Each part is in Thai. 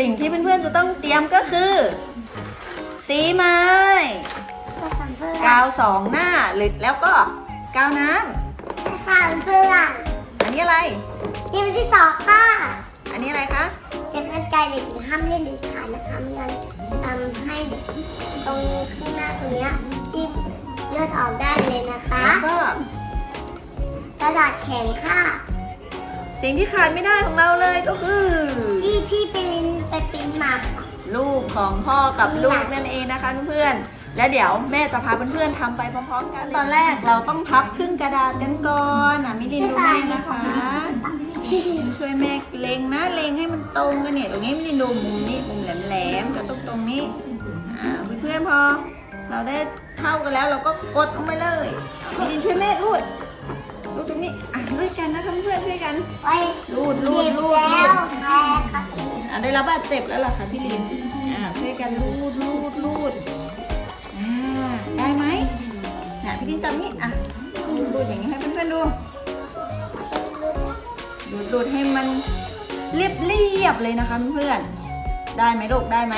สิ่งที่เพื่อนๆจะต้องเตรียมก็คือ สีไม้กาวสองหน้าหรือแล้วก็กาวน้ค่ะเพื่อนำอันนี้อะไร เกมที่สองค่ะอันนี้อะไรคะเด็กมั่นใจเด็กห้ามเล่นเด็ดขาดนะคะไม่งั้นจะทำให้เด็กตรงข้างหน้าตรงเนี้ยจิ้มเลือดออกได้เลยนะคะ แล้วก็กระดาษแข็งค่ะ สิ่งที่ขาดไม่ได้ของเราเลยก็คือที่พี่ไปลินไปปริ้นมาค่ะ ลูกของพ่อกับลูกนั่นเองนะคะเพื่อนๆและเดี๋ยวแม่จะพาเพื่อนๆทำไปพร้อมๆกัน ตอนแรกเราต้องพับครึ่งกระดาษกันก่อนอะมิลินดูแม่นะคะช่วยแม่เล็งนะเล็งให้มันตรงกันเนี่ยตรงนี้มิลินดูมุมนี้มุมแหลมๆกับตรงตรงนี้อ่าเพื่อนๆพอ เราได้เท่ากันแล้วเราก็กดลงไปเลยมิลินช่วยแม่รูดรูดตรงนี้อะด้วยกันนะคะเพื่อนๆ ช่วยกันไว้รูดรูเจ็ดบรูดแล้รูวดแพ้ค่ะอะได้รับบาดเจ็บแล้วล่ะค่ะพี่ลินอ่าช่วยกันรูดรูดรูดอ่าได้ไหมน่ะพี่ลินจำนี่อะรูดรูดอย่างนี้ให้เพื่อนๆดูรูดรูดให้มันเรียบเรียบๆเลยนะคะเพื่อนๆได้ไหมลูกได้ไหม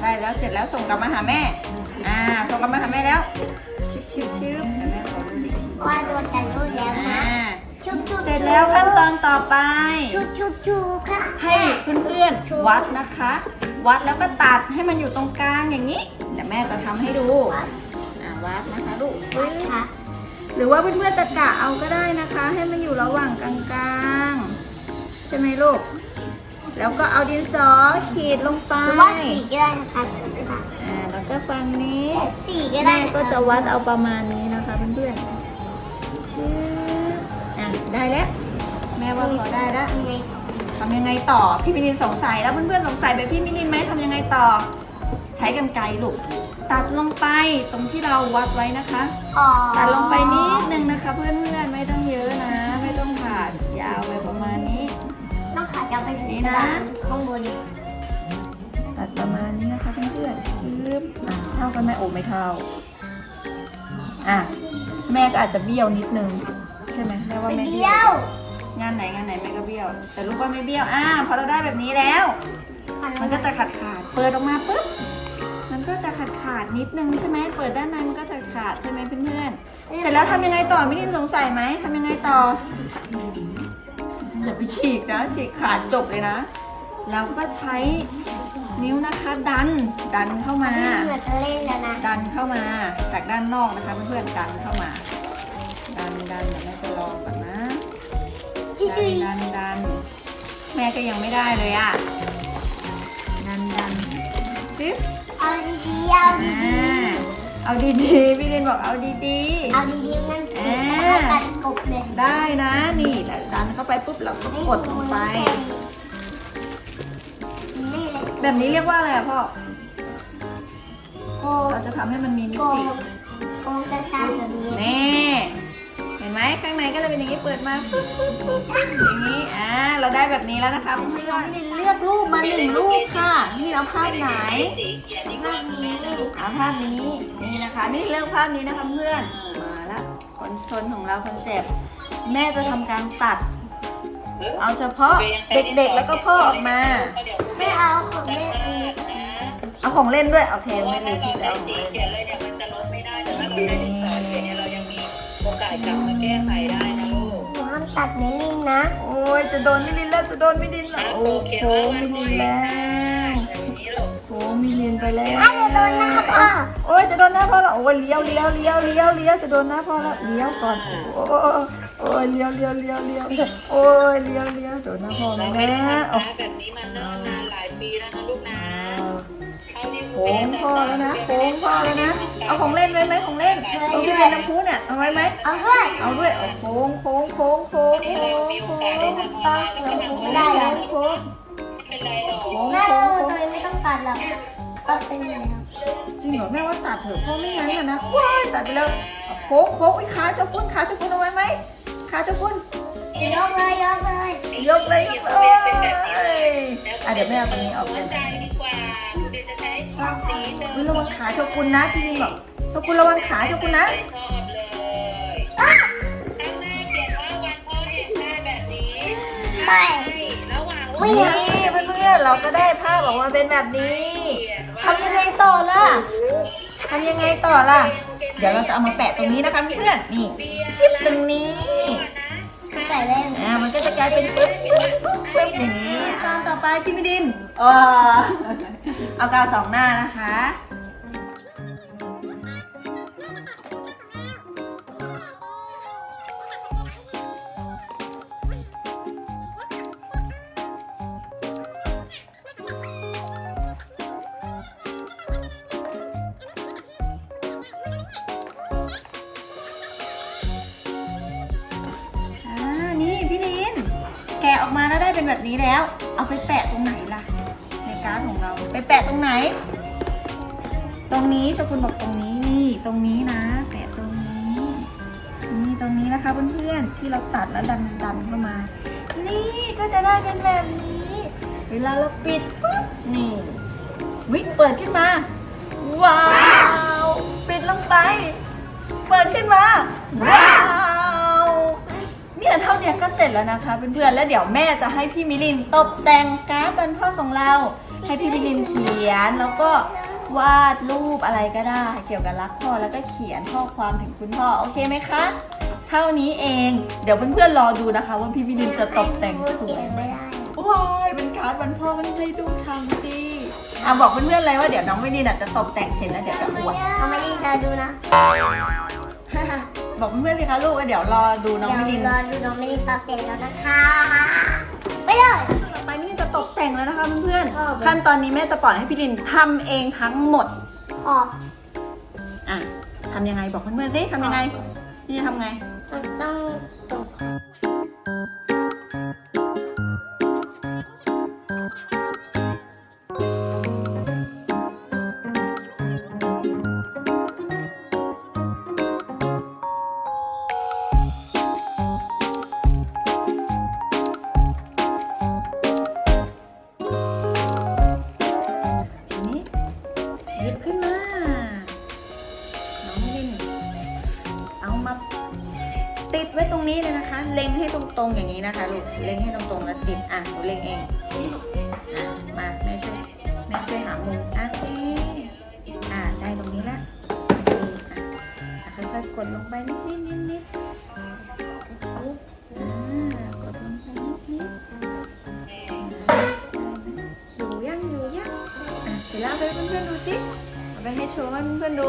ได้แล้วเสร็จแล้วส่งกลับมาหาแม่อ่าส่งกลับมาหาแม่แล้วชิบชิบชิบเดี๋ยวแม่ขอดูดิว่าโดนกันรูดแล้ว อ่า นะชุบชุบ เสร็จแล้วขั้นตอนต่อไปชุบชุบชุบค่ะให้เพื่อนๆวัดนะคะ วัดแล้วก็ตัดให้มันอยู่ตรงกลางอย่างนี้เดี๋ยวแม่จะทำให้ดูอ่าวัดนะคะลูกวัดค่ะ หรือว่าเพื่อนๆจะกะเอาก็ได้นะคะ ให้มันอยู่ระหว่างกลางๆใช่ไหมลูก แล้วก็เอาดินสอขีดลงไปหรือว่าสีก็ได้นะคะสีค่ะอ่าแล้วก็ฝั่งนี้แต่สีก็ได้แม่นคก็จะวัดเอาประมาณนี้นะคะเพื่อนๆปึ๊บอะ ได้แล้ว แม่ว่าพอได้แล้วยังไงทำยังไงต่อ พี่มินินสงสัยแล้วเพื่อนๆสงสัยแบบพี่มินินไหมทำยังไงต่อ ใช้กรรไกรลูก ตัดลงไปตรงที่เราวัดไว้นะคะอ๋อตัดลงไปนิดนึงนะคะ เพื่อนๆไม่ต้องเยอะนะ ไม่ต้องผ่านยาวไปประมาณนี้ต้องขาจะไปถึงนี่กระนะดานข้างบนตัดประมาณนี้นะคะเพื่อนๆชืบอะเท่ากันไหมโอ้ไม่เท่าอะแม่ก็อาจจะเบี้ยวนิดนึง ใช่ไหมแม่ว่าไปแม่เดีเบี้ยยววงานไหนงานไหนแม่ก็เบี้ยว แต่ลูกว่าไม่เบี้ยวอ่าพอเราได้แบบนี้แล้ว มันก็จะขาดขาดๆเปิดออกมาปุ๊บมันก็จะขาดขาดๆนิดนึงใช่ไหมเปิดด้านในมันก็จะขาดใช่ไหมเพื่อนๆเสร็จแล้วทำยังไงต่อไม่ได้สงสัยไหมทำยังไงต่ออย่าไปฉีกนะฉีกขาดจบเลยนะเราก็ใช้นิ้วนะคะดันดันเข้ามาเหมือนจะเล่นแล้วนะดันเข้ามาจากด้านนอกนะคะเพื่อนๆดันเข้ามา ดันดันเดี๋ยวแม่จะลองก่อนนะดันดันดันแม่ก็ยังไม่ได้เลยอะดันดันซิเอาดีๆเอาดีอ่าเอาดีๆพี่เรนบอกเอาดีๆเอาดีๆมันสีอ่าเท่ากันกบเลยได้นะนี่แหละดันเข้าไปปุ๊บเราก็กดลงไป แบบนี้เรียกว่าอะไรอะพ่อเราจะทำให้มันมีมิติโกกระชับแบบนี้แน่ ไหมข้างในก็จะเป็นอย่างนี้เปิดมาปุ๊บปุ๊บปุ๊บปุ๊บอย่างนี้อ่าเราได้แบบนี้แล้วนะคะเพื่อนๆพี่ลินเลือกรูปมาหนึ่งรูปค่ะนี่เอาภาพไหนภาพนี้เอาภาพนี้นี่นะคะ นี่เลือกภาพนี้นะคะเพื่อนมาแล้วคนชนของเราคนเจ็บแม่จะทำการตัด เอาเฉพาะเด็กๆแล้วก็พ่อออกมาไม่เอาของเล่นเอาของเล่นด้วยโอเคไม่ลืมที่จะเอาของสีเล่น กาสกลับมาแก้ไขได้นะลูกหนูห้ามตัดเมลินนะ โอ้ยจะโดนมิลินแล้วจะโดนมิลินแล้วโอ้โหมิลินแล้วอย่างนี้ลูกโอ้มิลินไปแล้วถ้าจะโดนหน้าพ่อโอ้ยจะโดนหน้าพ่อแล้วโอ้ยเลี้ยวเลี้ยวเลี้ยวเลี้ยวเลี้ยวจะโดนหน้าพ่อแล้วเลี้ยวก่อนโอ้ยโอ้ยเลี้ยวเลี้ยวเลี้ยวเลี้ยวโอ้ยเลี้ยวเลี้ยวโดนหน้าพ่อเราแล้วไม่ได้นะทำโอ้นะแบบนี้มันเนิ่นนานหลายปีแล้วนะลูกนะเท่าที่ โค้งพ่อแล้วนะโค้งพ่อแล้วนะ เอาของเล่นไว้ไหมของเล่นตรงที่เป็นน้ำพุเนี่ยเอาไว้ไหมเอาด้วยเอาด้วยเอาโค้งโค้งโค้งโค้งนี่โค้เรางมีโอโค้งกาสได้ทำออนไลน์แล้วก็ทำไม่ไม่ได้ได้แล้วนะโค้งเป็นไรหรอกโค้งแม่โค้งโดโค้งยไม่ต้องตัดหรอกก็เป็นอย่างนี้จริงเหรอแม่ว่าตัดเถอะเพราะไม่งั้นอะนะว้ายตัดไปแล้วเอาโค้งโค้งอุ้ยขาเจ้าปุ้นขาเจ้าปุ้นเอาไว้ไหมขาเจ้าปุ้นยกเลยยกเลยยกเลยยกเลยอะเดี๋ยวแม่เอาตรงนี้ออกหัเลวย จะใช้สีเดิมอุ๊ยระวังขาเจ้าปุ้นนะพี่ลินบอกเจ้าปุ้นระวังขาเจ้าปุ้นนะชอบเลยข้างหน้าเขียนว่าวันพ่อแห่งชาติแบบนี้ใช่ระหว่างรูปนี่เพื่อนๆเราก็ได้ภาพออกมาเป็นแบบนี้ทำยังไงต่อล่ะทำยังไงต่อล่ะ เดี๋ยวเราจะเอามาแปะตรงนี้นะคะเพื่อนๆนี่ชิปตรงนี้ใส่ได้อ่ามันก็จะกลายเป็นปึ๊บปึ๊บปึ๊บปึ๊บอย่างนี้ตอนต่อไปพี่มิดินอ๋อ เอากาวสองหน้านะคะ อ่า นี่พี่ลิน แกะออกมาแล้วได้เป็นแบบนี้แล้ว เอาไปแปะตรงไหนล่ะ การ์ดของเรา ไปแปะตรงไหน ตรงนี้ชกุลบอกตรงนี้นี่ตรงนี้นะ แปะตรงนี้นี่ตรงนี้นะคะเพื่อนๆที่เราตัดแล้วดันดันเข้ามา นี่ก็จะได้เป็นแบบนี้ เวลาเราปิดปุ๊บนี่วิเปิดขึ้นมา ว้าวปิดลงไป เปิดขึ้นมา ว้าวเนี่ยเท่าเนี้ยก็เสร็จแล้วนะคะเพื่อนๆแล้วเดี๋ยวแม่จะให้พี่มิลินตกแต่งการ์ดวันพ่อของเรา ให้พี่มิลินเขียนแล้วก็วาดรูปอะไรก็ได้ เกี่ยวกับรักพ่อแล้วก็เขียนข้อความถึงคุณพ่อโอเคไหมคะ เท่านี้เองเดี๋ยวเพื่อนๆรอดูนะคะ ว่าพี่มิลินจะตกแต่งสวยไหมไม่ได้ว้ายเป็นการ์ดวันพ่อมันให้ดูทำสิอะบอกเพื่อนๆเลยว่าเดี๋ยวน้องมิลินอะจะตกแต่งเสร็จแล้วเดี๋ยวจะอวดเอาไม่ได้รอดูนะบอกเพื่อนๆสิคะลูกว่าเดี๋ยวรอดูน้องมิลินรอดูน้องมิลินตอนเสร็จแล้วนะคะไปเลยต่อ ไปนี่จะตกแต่งแล้วนะคะเพื่อนชอบๆขั้นตอนนี้แม่จะปล่อยให้พี่ลินทำเองทั้งหมด ขอบอะทำยังไงบอกเพื่อนๆสิทำยังไง พี่จะทำไง มันต้องตร รงๆอย่างนี้นะคะลูกเล็งให้ตรงๆแล้วติดอะหนูเล็งเองอะมาแม่ช่วยแม่ช่วยหามุมอะโอเคอะได้ตรงนี้แล้วโอเคอะอะค่อยๆกดลงไปนิดนิดนิดนิดอ่ากดลงไปนิดนิดอยู่ยังอยู่ยังอะเดี๋ยวเราไปให้เพื่อนๆดูสิเอาไปให้โชว์ให้เพื่อนๆดู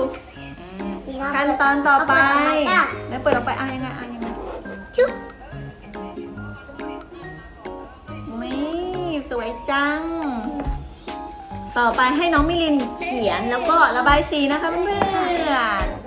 อ่าขั้นตอนต่อไป แล้วเปิดออกไปอะยังไงอะยังไงชุบ จัง ต่อไปให้น้องมิลินเขียนแล้วก็ระบายสีนะคะเพื่อน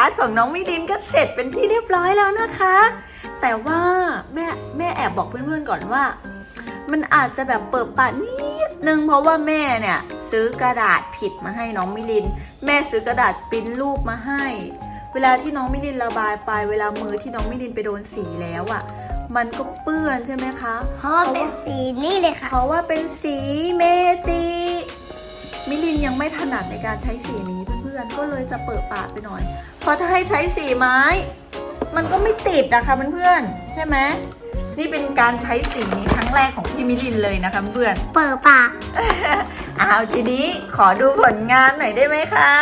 การ์ดของน้องมิลินก็เสร็จเป็นที่เรียบร้อยแล้วนะคะ แต่ว่าแม่แม่แอบบอกเพื่อนๆก่อนว่า มันอาจจะแบบเปิดปานิดนึงเพราะว่าแม่เนี่ยซื้อกระดาษผิดมาให้น้องมิลิน แม่ซื้อกระดาษปริ้นรูปมาให้ เวลาที่น้องมิลินระบายไป เวลามือที่น้องมิลินไปโดนสีแล้วอะ่ะมันก็เปื้อนใช่ไหมคะเพราะว่าเป็นสีนี่เลยค่ะ เพราะว่าเป็นสีเมจิ มิลินยังไม่ถนัดในการใช้สีนี้เพื่ อนๆก็เลยจะเปิดปากไปหน่อย เพราะถ้าให้ใช้สีไม้ มันก็ไม่ติดนะคะเพื่อนๆใช่ไหมนี่เป็นการใช้สีนี้ครั้งแรกของพี่มิลินเลยนะคะเพื่อนเปิดปากเอาทีนี้ขอดูผลงานหน่อยได้ไหมคะ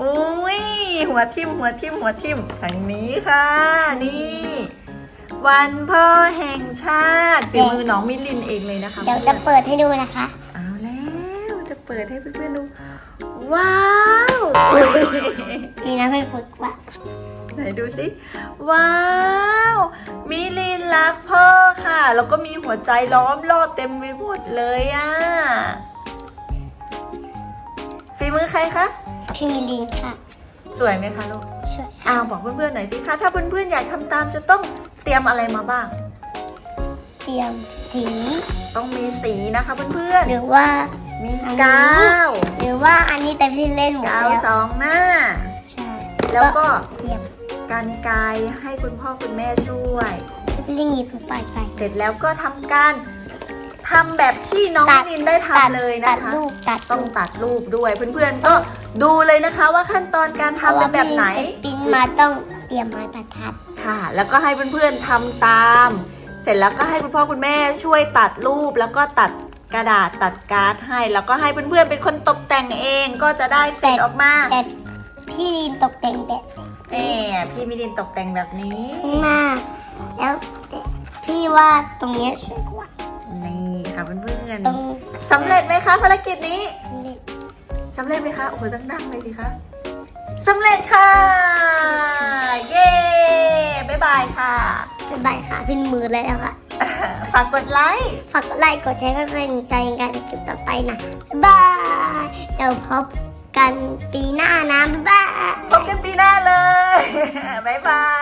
อุ้ยหัวทิ่มหัวทิ่มหัวทิ่มทางนี้ค่ะ นี่ วันพ่อแห่งชาติฝีมือน้องมิลินเองเลยนะคะ เดี๋ยวจะเปิดให้ดูนะคะ เอาแล้วจะเปิดให้เพื่อนๆดู ว้าว นี่นะเพื่อนฝึกว่าไหนดูสิ ว้าว มิลินรักพ่อค่ะ แล้วก็มีหัวใจล้อมรอบเต็มไปหมดเลยอะ่ะฝีมือใครคะพี่มิลินค่ะ สวยไหมคะลูกช่วยอ้าวบอกเพื่อนๆหน่อยสิคะถ้าเพื่อนๆอยากทำตามจะต้องเตรียมอะไรมาบ้าง เตรียมสี ต้องมีสีนะคะเพื่อนหรือว่าๆ มีกาวหรือว่าอันนี้แต่พี่เล่นหมดกาวแล้วสองหน้า ใช่แล้วก็เตรียมกันไกรให้คุณพ่อคุณแม่ช่วย พี่ลินหยิบไปไปเสร็จแล้วก็ทำการทำแบบที่น้องตัดนินได้ทำเลยตันะดคะ รูปตัดต้องตัดรูปด้วยเพื่อนๆก็ดูเลยนะคะว่าขั้นตอนการทำเป็นแบบไหน ปริ้นมาต้องเตรียมไม้บรรทัด ค่ะ แล้วก็ให้เพื่อนๆทำตาม เสร็จแล้วก็ให้คุณพ่อคุณแม่ช่วยตัดรูปแล้วก็ตัด กระดาษตัดการ์ดให้ แล้วก็ให้เพื่อนๆเป็นคนตกแต่งเองก็จะได้เสร็จออกมาแต่พี่ลินตกแต่งแบบเน่พี่มิลินตกแต่งแบบนี้ข้างหน้าแล้วพี่ว่าตรงเนี้ยสวยกว่านี่ค่ะเพื่อนตรงๆสำเร็จไหมคะภารกิจนี้เล็กสำเร็จไหมคะโอ้โหดังๆเลยสิคะสำเร็จค่ะ เย้บ๊ายบายค่ะสบายค่ะพี่มือแล้วค่ะ ฝากกดไลค์ ฝากกดไลค์ กดแชร์เพื่อเป็นกำลังใจในการทำคลิปต่อไปนะบาย เดี๋ยวพบกันปีหน้านะ บ๊ายบาย พบกันปีหน้าเลย บ๊ายบาย